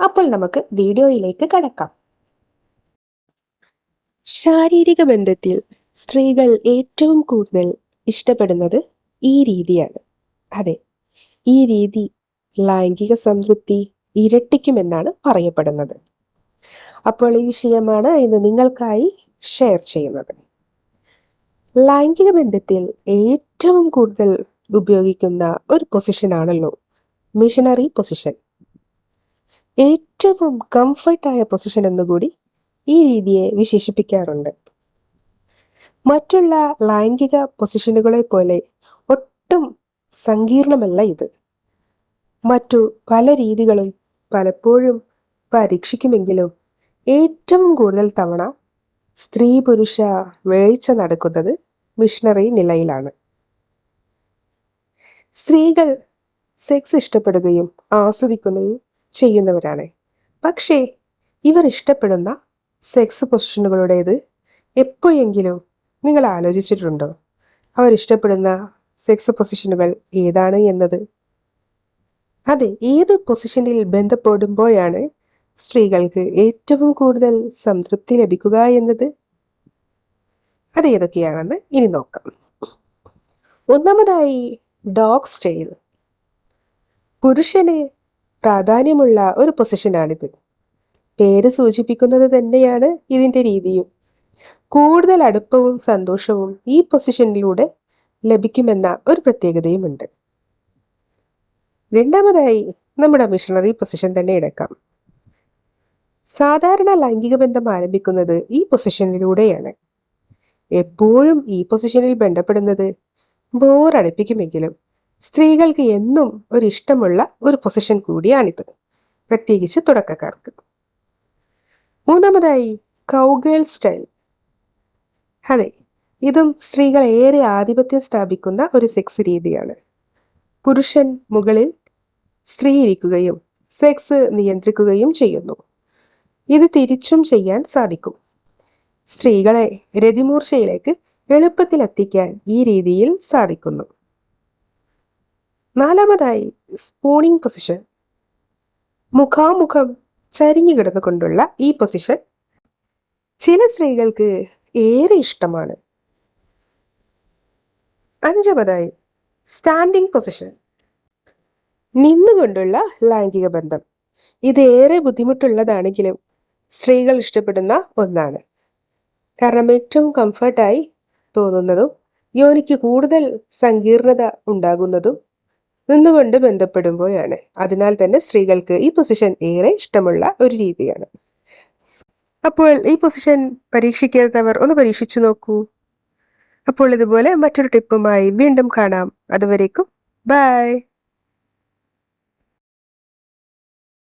അപ്പോൾ നമുക്ക് വീഡിയോയിലേക്ക് കടക്കാം. ശാരീരിക ബന്ധത്തിൽ സ്ത്രീകൾ ഏറ്റവും കൂടുതൽ ഇഷ്ടപ്പെടുന്നത് ഈ രീതിയാണ്. അതെ ഈ രീതി ലൈംഗിക സംതൃപ്തി ഇരട്ടിക്കുമെന്നാണ് പറയപ്പെടുന്നത്. അപ്പോൾ ഈ വിഷയമാണ് ഇന്ന് നിങ്ങൾക്കായി ഷെയർ ചെയ്യുന്നത്. ലൈംഗിക ബന്ധത്തിൽ ഏറ്റവും കൂടുതൽ ഉപയോഗിക്കുന്ന ഒരു പൊസിഷനാണല്ലോ മിഷനറി പൊസിഷൻ. ഏറ്റവും കംഫർട്ടായ പൊസിഷൻ എന്നുകൂടി ഈ രീതിയെ വിശേഷിപ്പിക്കാറുണ്ട്. മറ്റുള്ള ലൈംഗിക പൊസിഷനുകളെ പോലെ ഒട്ടും സങ്കീർണമല്ല ഇത്. മറ്റു പല രീതികളും പലപ്പോഴും പരീക്ഷിക്കുമെങ്കിലും ഏറ്റവും കൂടുതൽ തവണ സ്ത്രീ പുരുഷ വേഴ്ച നടക്കുന്നത് മിഷണറി നിലയിലാണ്. സ്ത്രീകൾ സെക്സ് ഇഷ്ടപ്പെടുകയും ആസ്വദിക്കുകയും ചെയ്യുന്നവരാണ്. പക്ഷേ ഇവർ ഇഷ്ടപ്പെടുന്ന സെക്സ് പൊസിഷനുകളുടേത് എപ്പോഴെങ്കിലും നിങ്ങൾ ആലോചിച്ചിട്ടുണ്ടോ? അവർ ഇഷ്ടപ്പെടുന്ന സെക്സ് പൊസിഷനുകൾ ഏതാണ് എന്നത്? അതെ ഏത് പൊസിഷനിൽ ബന്ധപ്പെടുമ്പോഴാണ് സ്ത്രീകൾക്ക് ഏറ്റവും കൂടുതൽ സംതൃപ്തി ലഭിക്കുക എന്നത്? അത് ഏതൊക്കെയാണെന്ന് ഇനി നോക്കാം. ഒന്നാമതായി ഡോഗ് സ്റ്റൈൽ. പുരുഷന് പ്രാധാന്യമുള്ള ഒരു പൊസിഷനാണിത് പേര് സൂചിപ്പിക്കുന്നത് തന്നെയാണ് ഇതിന്റെ രീതിയും. കൂടുതൽ അടുപ്പവും സന്തോഷവും ഈ പൊസിഷനിലൂടെ ലഭിക്കുമെന്ന ഒരു പ്രത്യേകതയുമുണ്ട്. രണ്ടാമതായി നമ്മുടെ മിഷണറി പൊസിഷൻ തന്നെ എടുക്കാം. സാധാരണ ലൈംഗിക ബന്ധം ആരംഭിക്കുന്നത് ഈ പൊസിഷനിലൂടെയാണ് എപ്പോഴും ഈ പൊസിഷനിൽ ബന്ധപ്പെടുന്നത് ബോറടിപ്പിക്കുമെങ്കിലും സ്ത്രീകൾക്ക് എന്നും ഒരു ഇഷ്ടമുള്ള ഒരു പൊസിഷൻ കൂടിയാണിത്. പ്രത്യേകിച്ച് തുടക്കക്കാർക്ക്. മൂന്നാമതായി കൗഗേൾ സ്റ്റൈൽ അതെ ഇതും സ്ത്രീകൾ ഏറെ ആധിപത്യം സ്ഥാപിക്കുന്ന ഒരു സെക്സ് രീതിയാണ്. പുരുഷൻ മുകളിൽ സ്ത്രീ ഇരിക്കുകയും സെക്സ് നിയന്ത്രിക്കുകയും ചെയ്യുന്നു. ഇത് തിരിച്ചും ചെയ്യാൻ സാധിക്കും. സ്ത്രീകളെ രതിമൂർച്ചയിലേക്ക് എളുപ്പത്തിൽ എത്തിക്കാൻ ഈ രീതിയിൽ സാധിക്കുന്നു. നാലാമതായി സ്പൂണിംഗ് പൊസിഷൻ മുഖാമുഖം ചരിഞ്ഞു കിടന്നുകൊണ്ടുള്ള ഈ പൊസിഷൻ ചില സ്ത്രീകൾക്ക് ഏറെ ഇഷ്ടമാണ്. അഞ്ചാമതായി സ്റ്റാൻഡിംഗ് പൊസിഷൻ നിന്നുകൊണ്ടുള്ള ലൈംഗിക ബന്ധം. ഇത് ഏറെ ബുദ്ധിമുട്ടുള്ളതാണെങ്കിലും സ്ത്രീകൾ ഇഷ്ടപ്പെടുന്ന ഒന്നാണ്. കാരണം ഏറ്റവും കംഫർട്ടായി തോന്നുന്നതും യോനിക്ക് കൂടുതൽ സങ്കീർണത ഉണ്ടാകുന്നതും നിന്നുകൊണ്ട് ബന്ധപ്പെടുമ്പോഴാണ്. അതിനാൽ തന്നെ സ്ത്രീകൾക്ക് ഈ പൊസിഷൻ ഏറെ ഇഷ്ടമുള്ള ഒരു രീതിയാണ്. അപ്പോൾ ഈ പൊസിഷൻ പരീക്ഷിക്കാത്തവർ ഒന്ന് പരീക്ഷിച്ചു നോക്കൂ. അപ്പോൾ ഇതുപോലെ മറ്റൊരു ടിപ്പുമായി വീണ്ടും കാണാം. അതുവരേക്കും ബൈ